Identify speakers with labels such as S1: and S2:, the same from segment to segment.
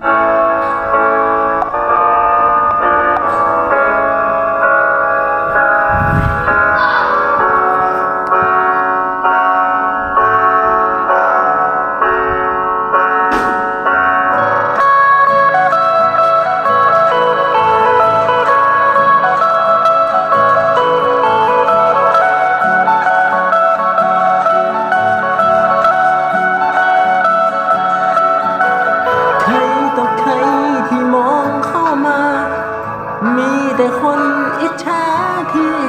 S1: ใ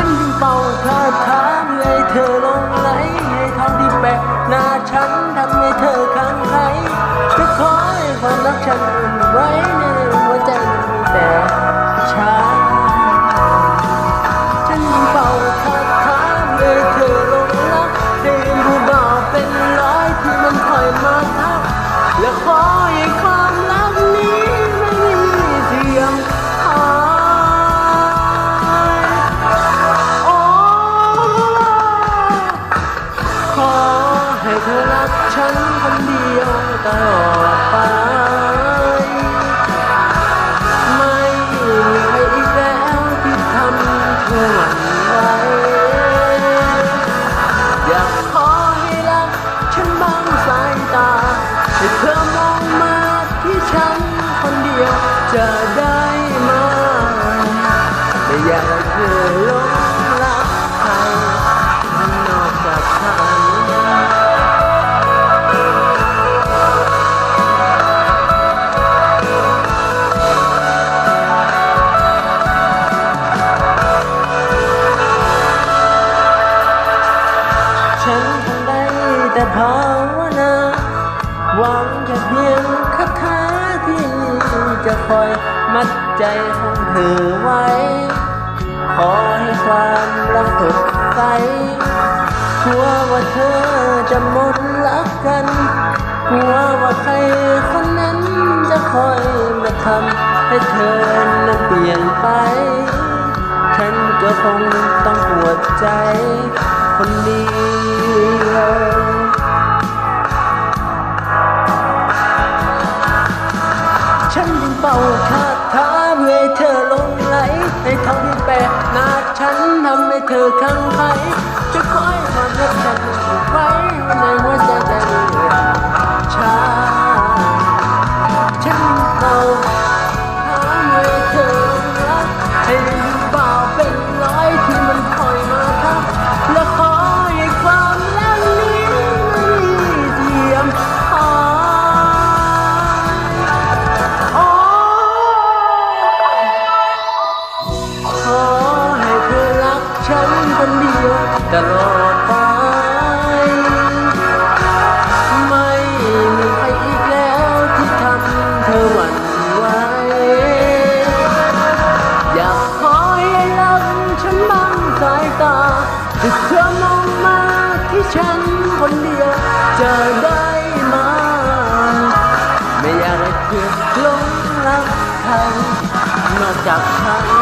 S1: ฉันจึงเป่าคาถาเมื่อให้เธอลงไหลให้ทองที่แปะหน้าฉันทำให้เธอคลั่งไคลจะขอให้ความรักฉันอุ่นไว้ในหัว ตลอไป ไม่มีใครอีกแล้วที่ทำเธอหวั่นไหวอยากขอให้รักฉันบ้างสายตา ให้เธอมองมาที่ฉันคนเดียวจะ ฉันคงได้แต่ภาวนาหวังแค่เพียงคาถาที่จะคอยมัดใจของเธอไว้ ขอให้ความรักสดใสกลัวว่าเธอจะหมดรักกันกลัวว่าใครคนนั้นจะคอยมาทำให้เธอนั้นเปลี่ยนไป ฉันก็คงต้องปวดใจ คนเดียวฉันยังเป่าคาถาเพื่อให้เธอหลงไหลให้ทองที่แปะหน้าฉันทำให้เธอคลั่งไค คนเดียวตลอดไป ไม่มีใครอีกแล้วที่ทำเธอหวั่นไหว อยากขอให้รักฉันบ้างสายตาที่เธอมองมาที่ฉันคนเดียวจะได้ไหมไม่อยากให้เธอหลงรักใครนอกจากฉัน